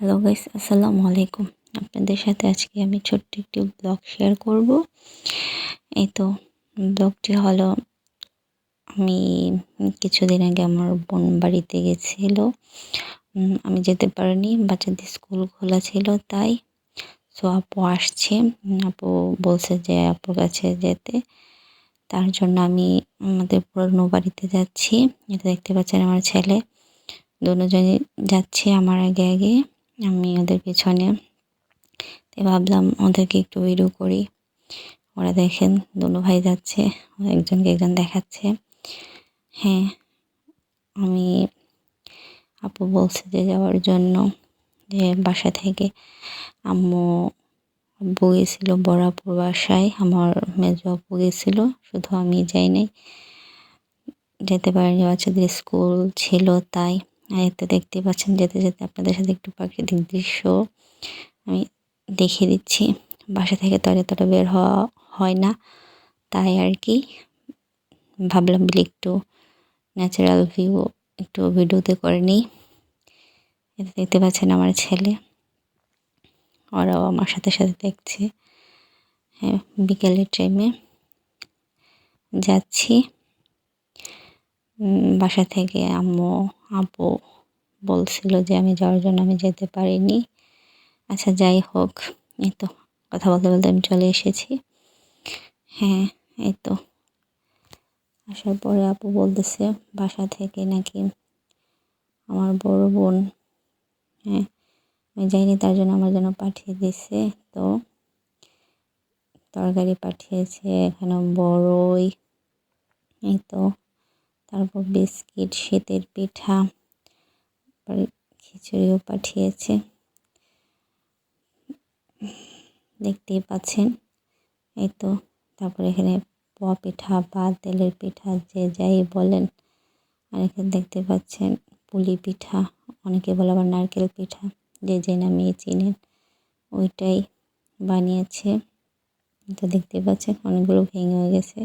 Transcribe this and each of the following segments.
Hello guys আসসালামু আলাইকুম। আপনাদের সাথে আজকে আমি ছোট্ট একটি ব্লগ শেয়ার করব। এই তো ব্লগটি হলো, আমি কিছুদিন আগে আমার বোন বাড়িতে গেছিল। আমি যেতে পারিনি, বাচ্চাদের স্কুল খোলা ছিল তাই। সো আপু আসছে। আপু বলছে যে, আপুর কাছে যেতে। তার জন্য আমি আমাদের পুরনো বাড়িতে যাচ্ছি। এটা দেখতে পাচ্ছেন আমার ছেলে। দুজনে যাচ্ছে আমার আগে আগে। আমি ওদের পেছনে। ভাবলাম ওদেরকে একটু ভিডিও করি। ওরা দেখেন দুনো ভাই যাচ্ছে একজনকে একজন দেখাচ্ছে। হ্যাঁ আমি আপু বলছে যে যাওয়ার জন্য যে বাসা থেকে। আম্মু আব্বু গেছিল বড় আপুর বাসায়, আমার মেজো আপু গেছিল, শুধু আমি যাই নাই। যেতে পারিনি, বাচ্চাদের স্কুল ছিল তাই। আর তো দেখতে পাচ্ছেন, যেতে যেতে আপনাদের সাথে একটু প্রাকৃতিক দৃশ্য আমি দেখিয়ে দিচ্ছি। বাসা থেকে তরে এতটা বের হওয়া হয় না, তাই আর কি। ভাবলাম বলে একটু ন্যাচারাল ভিউ একটু ভিডিওতে করে নিই। এতে দেখতে পাচ্ছেন আমার ছেলে, ওরাও আমার সাথে সাথে দেখছে। হ্যাঁ বিকেলের টাইমে যাচ্ছি। বাসা থেকে আম্মু আব্বু বলছিল যে আমি যাওয়ার জন্য আমি যেতে পারিনি। আচ্ছা যাই হোক, এই তো, কথা বলতে বলতে আমি চলে এসেছি। হ্যাঁ এই তো। আসার পরে আপু বলতেছে, বাসা থেকে নাকি আমার বড় বোন হ্যাঁ আমি যাইনি, তার জন্য আমার জন্য পাঠিয়ে দিছে। তো তরকারি পাঠিয়েছে, এখানে বড়ই এই তো। তারপর বিস্কিট, শীতের পিঠা খিচুড়িও পাঠিয়েছে। দেখতেই পাচ্ছেন, এই তো, তারপরে এখানে পোয়া পিঠা বা তেলের পিঠা যে যাই বলেন, আর এখানে দেখতে পাচ্ছেন পুলি পিঠা, অনেকে বলে আবার নারকেল পিঠা, যে যে নামিয়ে চিনেন, ওইটাই বানিয়েছে। তো দেখতে পাচ্ছেন, অনেকগুলো ভেঙে হয়ে গেছে,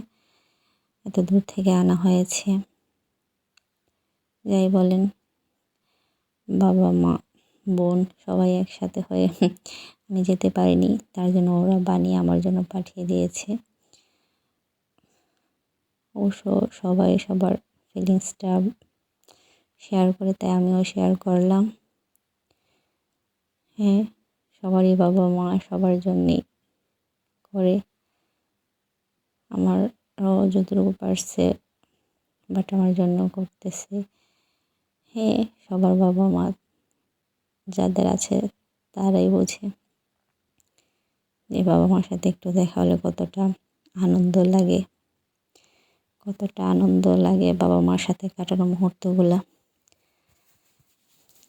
এত দূর থেকে আনা হয়েছে। যাই বলেন। বাবা, মা, বোন সবাই একসাথে হয়ে আমি যেতে পারিনি। তার জন্য ওরা বানিয়ে আমার জন্য পাঠিয়ে দিয়েছে। অবশ্য সবাই সবার ফিলিংসটা শেয়ার করে, তাই আমিও শেয়ার করলাম। হ্যাঁ সবারই বাবা, মা সবার জন্যেই করে। আমারও যতটুকু পারছে বাট আমার জন্য করতেছে। হ্যাঁ সবার বাবা মা যাদের আছে তারাই বোঝে। যে বাবা মার সাথে একটু দেখা হলে কতটা আনন্দ লাগে, কতটা আনন্দ লাগে বাবা মার সাথে কাটানো মুহূর্তগুলো।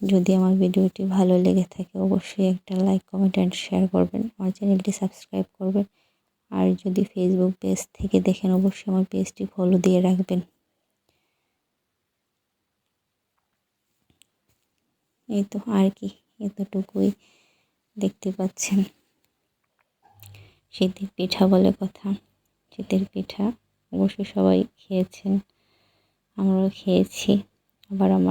যদি আমার ভিডিওটি ভালো লেগে থাকে অবশ্যই একটা লাইক কমেন্ট অ্যান্ড শেয়ার করবেন। আমার চ্যানেলটি সাবস্ক্রাইব করবেন। আর যদি ফেসবুক পেজ থেকে দেখেন, অবশ্যই আমার পেজটি ফলো দিয়ে রাখবেন। এই তো আর কি, এতটুকুই দেখতে পাচ্ছেন। শীতের পিঠা বলে কথা শীতের পিঠা। অবশ্যই সবাই খেয়েছেন, আমরাও খেয়েছি, আবার আমার